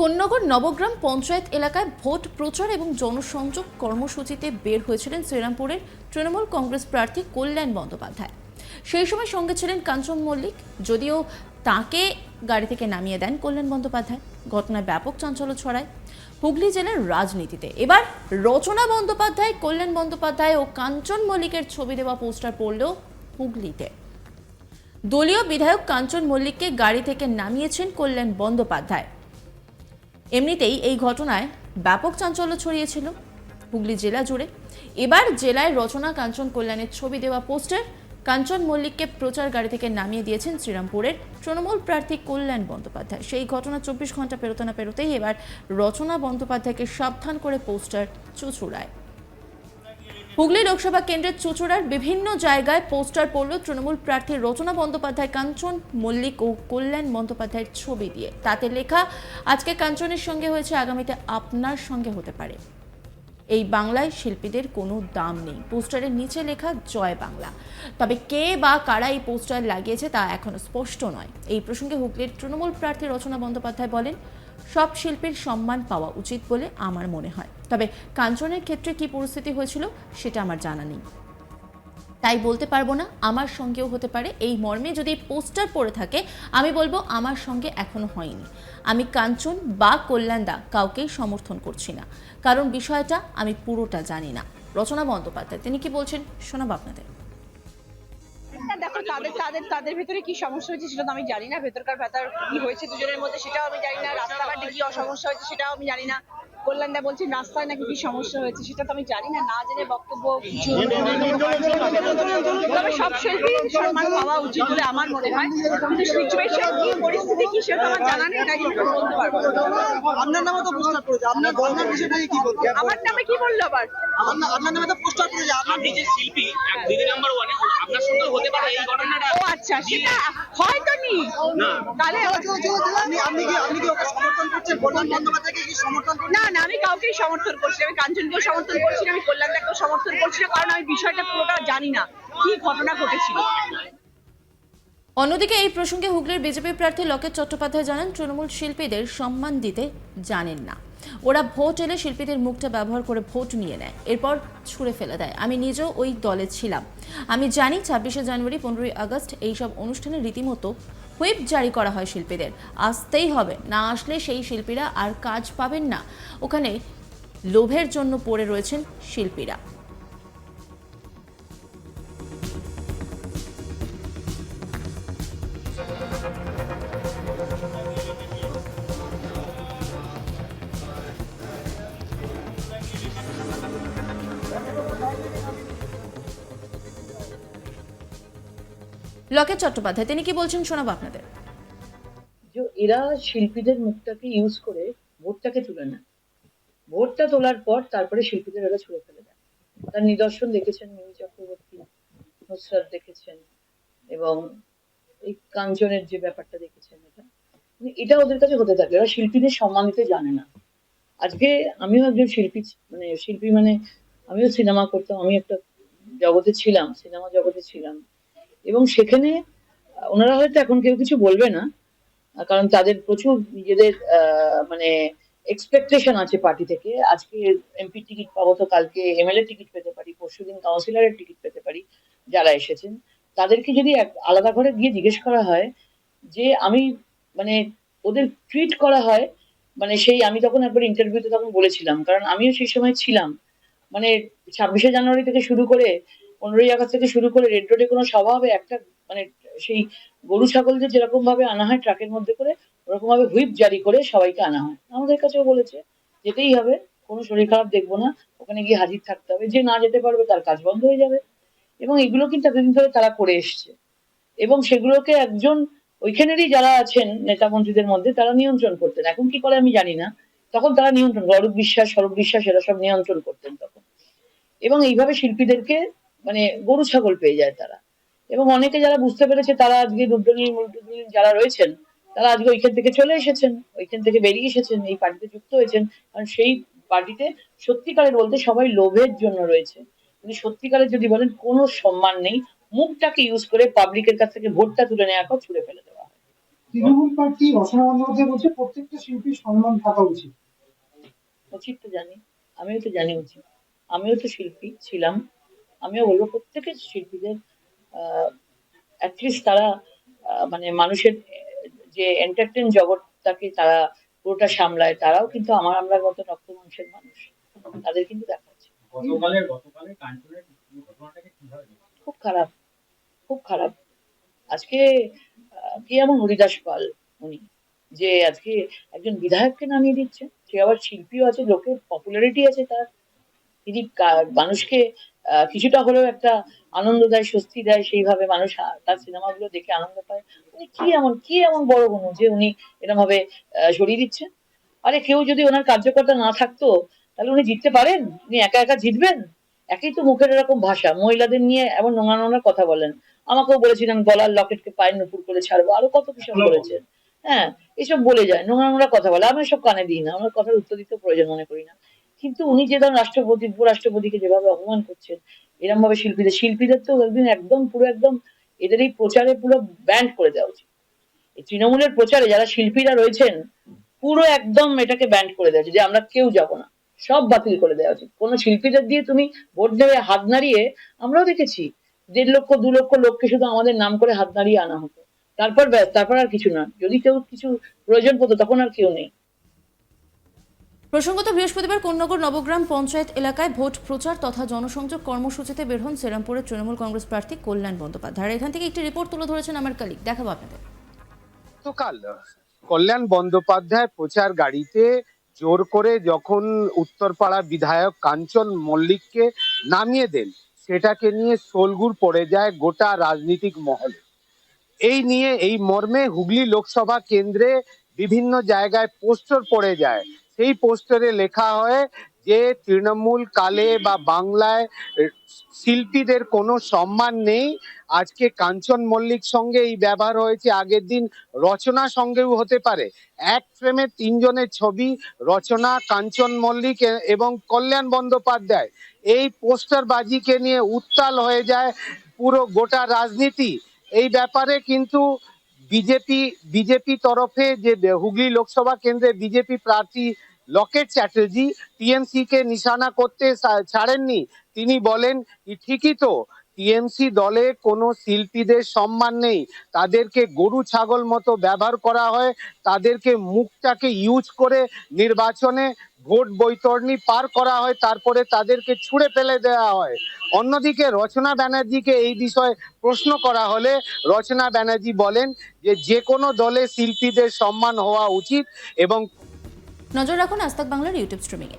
কন্যগর নবগ্রাম পঞ্চায়েত এলাকায় ভোট প্রচার এবং জনসংযোগ কর্মসূচিতে বের হয়েছিলেন শ্রীরামপুরের তৃণমূল কংগ্রেস প্রার্থী কল্যাণ বন্দ্যোপাধ্যায়। সেই সময় সঙ্গে ছিলেন কাঞ্চন মল্লিক, যদিও তাকে গাড়ি থেকে নামিয়ে দেন কল্যাণ বন্দ্যোপাধ্যায়। ঘটনায় ব্যাপক চাঞ্চল্য ছড়ায় হুগলি জেলার রাজনীতিতে। এবার রচনা বন্দ্যোপাধ্যায়, কল্যাণ বন্দ্যোপাধ্যায় ও কাঞ্চন মল্লিকের ছবি দেওয়া পোস্টার পড়লেও হুগলিতে। দলীয় বিধায়ক কাঞ্চন মল্লিককে গাড়ি থেকে নামিয়েছেন কল্যাণ বন্দ্যোপাধ্যায়। এমনিতেই এই ঘটনায় ব্যাপক চাঞ্চল্য ছড়িয়েছিল। হুগলি জেলা জুড়ে। এবার জেলায় রচনা কাঞ্চন কল্যাণের ছবি দেওয়া পোস্টার কাঞ্চন মল্লিককে প্রচার গাড়ি থেকে নামিয়ে দিয়েছেন শ্রীরামপুরের তৃণমূল প্রার্থী কল্যাণ বন্দ্যোপাধ্যায়। সেই ঘটনা চব্বিশ ঘণ্টা পেরোতে না পেরোতেই এবার রচনা বন্দ্যোপাধ্যায়কে সাবধান করে পোস্টার চুচুড়ায়। হুগলি লোকসভা কেন্দ্রের চুচুড়ার বিভিন্ন জায়গায় পোস্টার পড়ল তৃণমূল প্রার্থী রচনা বন্দ্যোপাধ্যায় কাঞ্চন, মল্লিক ও কল্যাণ বন্দ্যোপাধ্যায়ের ছবি দিয়ে। তাতে লেখা, আজকে কাঞ্চনের সঙ্গে হয়েছে আগামীতে আপনার সঙ্গে হতে পারে। এই বাংলায় শিল্পীদের কোনো দাম নেই। পোস্টারের নিচে লেখা জয় বাংলা। তবে কে বা কারা এই পোস্টার লাগিয়েছে তা এখনও স্পষ্ট নয়। এই প্রসঙ্গে হুগলির তৃণমূল প্রার্থী রচনা বন্দ্যোপাধ্যায় বলেন, সব শিল্পীর সম্মান পাওয়া উচিত বলে আমার মনে হয়। তবে কাঞ্চনের ক্ষেত্রে কি পরিস্থিতি হয়েছিল সেটা আমার জানা নেই। তাই বলতে পারব না, আমার সঙ্গেও হতে পারে। এই মর্মে যদি পোস্টার পড়ে থাকে, আমি বলব আমার সঙ্গে এখনও হয়নি। আমি কাঞ্চন বা কল্যাণদা কাউকেই সমর্থন করছি না। কারণ বিষয়টা আমি পুরোটা জানি না। রচনা বন্দ্যোপাধ্যায়, তিনি কি বলছেন শোনাবো আপনাদের? না দেখো, তাদের তাদের তাদের ভেতরে কি সমস্যা হয়েছে সেটা তো আমি জানি না। ভেতরকার ভেতর কি হয়েছে দুজনের মধ্যে সেটাও আমি জানি না। রাস্তাঘাটে কি সমস্যা হয়েছে সেটাও আমি জানি না। কল্যাণদা বলছেন রাস্তায় নাকি কি সমস্যা হয়েছে সেটা তো আমি জানি না না জেনে বক্তব্য কিছু তবে সব শিল্পী সম্মান পাওয়া উচিত বলে আমার মনে হয়। কিন্তু সিচুয়েশন কি পরিস্থিতি কি সেটা আমার জানা নেই তাই জন্য বলতে পারব আপনার নামে তো পোস্টার করেছে আপনার বিষয়টা কি বলতে আমার নামে কি বলল আবার? আপনার নামে তো পোস্টার করেছে আপনার আপনি যে শিল্পী দিদি নাম্বার ওয়ানে আপনার সঙ্গে হতে পারে এই ঘটনাটা। ও আচ্ছা সেটা হয়তো নি। না। তাহলে আপনি আপনি কি আপনি কি ওকে সমর্থন করছেন? কল্যাণ বন্দ্যোপাধ্যায়কে না না আমি কাউকেই সমর্থন করছি আমি কাঞ্চনকেও সমর্থন করছি না আমি কল্যাণদাকেও সমর্থন করছি না কারণ আমি বিষয়টা পুরোটা জানি না কি ঘটনা ঘটেছিল। অন্যদিকে এই প্রসঙ্গে হুগলির বিজেপি প্রার্থী লকেট চট্টোপাধ্যায় জানান তৃণমূল শিল্পীদের সম্মান দিতে জানেন না। ওরা ভোট এলে শিল্পীদের মুখটা ব্যবহার করে ভোট নিয়ে নেয় এরপর ছুঁড়ে ফেলে দেয়। আমি নিজেও ওই দলে ছিলাম। আমি জানি ছাব্বিশে জানুয়ারি পনেরোই আগস্ট এইসব অনুষ্ঠানে রীতিমতো হুইপ জারি করা হয় শিল্পীদের। আসতেই হবে। না আসলে সেই শিল্পীরা আর কাজ পাবেন না। ওখানে লোভের জন্য পড়ে রয়েছেন শিল্পীরা। লকেট চট্টোপাধ্যায়, তিনি কি বলছেন শোনাবো আপনাদের? এরা শিল্পীদের মুখটাকে ইউজ করে ভোটটাকে তুলে নেয়। ভোটটা তোলার পর তারপরে শিল্পীদের এরা ছুড়ে ফেলে দেয়। তার নিদর্শন দেখেছেন মিমি চক্রবর্তী, নুসরাত দেখেছেন এবং এই কাঞ্চনের যে ব্যাপারটা দেখেছেন এটা। মানে এটা ওদের কাছে হতে থাকে এরা শিল্পীদের সম্মান দিতে জানে না। আজকে আমিও একজন শিল্পী মানে শিল্পী মানে আমিও সিনেমা করতাম, আমি একটা জগতে ছিলাম, সিনেমা জগতে ছিলাম। এবং সেখানে, ওনারা হয়তো এখন কেউ কিছু বলবে না, কারণ তাদের প্রচুর নিজেদের মানে এক্সপেকটেশন আছে পার্টি থেকে। আজকে এমপি টিকিট পাবো তো কালকে এমএলএ টিকিট পেতে পারি, পরশুদিন কাউন্সিলরের টিকিট পেতে পারি, যারা এসেছেন। তাদেরকে যদি আলাদা করে গিয়ে জিজ্ঞেস করা হয় যে আমি মানে ওদের ট্রিট করা হয় মানে সেই আমি তখন একবার ইন্টারভিউতে তখন বলেছিলাম, কারণ আমিও সেই সময় ছিলাম। মানে ছাব্বিশে জানুয়ারি থেকে শুরু করে পনেরোই আগস্ট থেকে শুরু করে রেড রোডে কোনো সভা হবে, একটা মানে সেই গরু ছাগলদের যেরকম ভাবে আনা হয় ট্রাকের মধ্যে করে, ওরকম ভাবে হুইপ জারি করে সবাইকে আনা হয়। আমাদের কাছেও বলেছে, যেতেই হবে, কোনো শরীর খারাপ দেখব না, ওখানে গিয়ে হাজির থাকতে হবে, যে না যেতে পারবে তার কাজ বন্ধ হয়ে যাবে। এবং এগুলো কিন্তু এতদিন ধরে তারা করে এসছে। এবং সেগুলোকে একজন, ওইখানেরই যারা আছেন নেতা মন্ত্রীদের মধ্যে, তারা নিয়ন্ত্রণ করতেন। এখন কি করে আমি জানি না। তখন তারা নিয়ন্ত্রণ অরূপ বিশ্বাস, স্বরূপ বিশ্বাস, এরা সব নিয়ন্ত্রণ করতেন তখন। এবং এইভাবে শিল্পীদেরকে মানে গরু ছাগল পেয়ে যায় তারা। এবং অনেকে যারা বুঝতে পেরেছে তারা আজকে দুর্দলীয় মুলদলীয় যারা রয়েছেন তারা আজকে ওইখান থেকে চলে এসেছেন ওইখান থেকে বেরিয়ে এসেছেন এই পার্টিতে যুক্ত হয়েছেন। কারণ সেই পার্টিতে সত্যিকারের বলতে সবাই লোভের জন্য রয়েছে। কিন্তু সত্যিকারের যদি বলেন কোনো সম্মান নেই। মুখটাকে ইউজ করে পাবলিকের কাছ থেকে ভোটটা তুলে নেওয়ার পর ছুড়ে ফেলে দেওয়া হয়। তৃণমূল প্রার্থী রচনা বন্দ্যোপাধ্যায় বলছে প্রত্যেকটা শিল্পীর সম্মান থাকা উচিত। উচিত তো জানি। আমিও তো জানি উচিত। আমিও তো শিল্পী ছিলাম। আমিও বলব প্রত্যেকের শিল্পীদের অ্যাটলিস্ট তারা মানে মানুষের যে এন্টারটেন জগৎটাকে তারা পুরোটা সামলায় তারাও কিন্তু আমার আমরা মতো রক্ত মাংসের মানুষ। তাদের কিন্তু দেখা উচিত গতকালের গতকালের কাঞ্চনের ঘটনাটাকে কীভাবে দেখছেন? খুব খারাপ খুব খারাপ। আজকে কে এমন হরিদাস পাল উনি যে আজকে একজন বিধায়ককে নামিয়ে দিচ্ছে? সে আবার শিল্পীও আছে লোকের পপুলারিটি আছে তার। তিনি মানুষকে কিছুটা হলেও একটা আনন্দ দেয় স্বস্তি দেয় সেইভাবে মানুষ তার সিনেমাগুলো দেখে আনন্দ পায়। উনি কি এমন কি এমন বড় গুণ যে উনি এরকম ভাবে সরিয়ে দিচ্ছেন? আরে কেউ যদি ওনার কার্যকর্তা না থাকতো তাহলে উনি জিততে পারেন? উনি একা একা জিতবেন? একই তো মুখের এরকম ভাষা। মহিলাদের নিয়ে এমন নোংরা নোংরা কথা বলেন। আমাকেও বলেছিলেন গলার লকেটকে পায়ের নুপুর করে ছাড়বো। আরও কত কিছু বলেছেন হ্যাঁ এসব বলে যায় নোংরা নোংরা কথা বলে। আমি সব কানে দিই না। আমার কথার উত্তর দিতে প্রয়োজন মনে করি না। কিন্তু উনি যে ধরুন রাষ্ট্রপতি, উপরাষ্ট্রপতিকে যেভাবে অপমান করছেন এরকম ভাবে শিল্পীদের শিল্পীদের তো একদিন একদম পুরো একদম এদের এই প্রচারে পুরো ব্যান্ড করে দেওয়া উচিত। এই তৃণমূলের প্রচারে যারা শিল্পীরা রয়েছেন, পুরো একদম এটাকে ব্যান্ড করে দেওয়া উচিত যে আমরা কেউ যাব না। সব বাতিল করে দেওয়া উচিত। কোনো শিল্পীদের দিয়ে তুমি ভোট দেবে, হাত নাড়িয়ে, আমরাও দেখেছি, দেড় লক্ষ, দু লক্ষ লোককে শুধু আমাদের নাম করে হাত নাড়িয়ে আনা হতো। তারপর তারপর আর কিছু না। যদি কেউ কিছু প্রয়োজন পড়তো, তখন আর কেউ নেই। প্রসঙ্গত, বৃহস্পতিবার কোন্নগর নবগ্রাম পঞ্চায়েত এলাকায় ভোট প্রচার তথা জনসংযোগ কর্মসূচিতে বের হন শ্রীরামপুরের তৃণমূল কংগ্রেস প্রার্থী কল্যাণ বন্দ্যোপাধ্যায়। এখান থেকে একটি রিপোর্ট তুলে ধরেছেন আমার কালিক দেখাবো আপনাদের। গতকাল, কল্যাণ বন্দ্যোপাধ্যায় প্রচার গাড়িতে জোর করে যখন উত্তরপাড়া বিধায়ক কাঞ্চন মল্লিককে নামিয়ে দেন, সেটাকে নিয়ে সোলগুড় পড়ে যায় গোটা রাজনীতিক মহলে। এই নিয়ে, এই মর্মে হুগলি লোকসভা কেন্দ্রে বিভিন্ন জায়গায় পোস্টার পড়ে যায় সেই পোস্টারে লেখা হয় যে তৃণমূল কালে বা বাংলায় শিল্পীদের কোনো সম্মান নেই। আজকে কাঞ্চন মল্লিক সঙ্গে এই ব্যবহার হয়েছে, আগের দিন রচনা সঙ্গেও হতে পারে। এক ফ্রেমে তিনজনের ছবি, রচনা কাঞ্চন মল্লিক এবং কল্যাণ বন্দ্যোপাধ্যায়। এই পোস্টার বাজিকে নিয়ে উত্তাল হয়ে যায় পুরো গোটা রাজনীতি। এই ব্যাপারে কিন্তু বিজেপি বিজেপি তরফে যে হুগলি লোকসভা কেন্দ্রে বিজেপি প্রার্থী লকেট চ্যাটার্জি টিএমসি কে নিশানা করতে ছাড়েননি। তিনি বলেন ঠিকই তো। টিএমসি দলে কোনো শিল্পীদের সম্মান নেই। তাদেরকে গরু, ছাগল মতো ব্যবহার করা হয়। তাদেরকে মুখটাকে ইউজ করে নির্বাচনে ভোট বৈতরণী পার করা হয়। তারপরে তাদেরকে ছুঁড়ে ফেলে দেওয়া হয়। অন্যদিকে রচনা ব্যানার্জিকে এই বিষয়ে প্রশ্ন করা হলে রচনা ব্যানার্জি বলেন যে যে কোনো দলে শিল্পীদের সম্মান হওয়া উচিত এবং নজর রাখুন আস্তাক বাংলার ইউটিউব স্ট্রিমিংয়ে।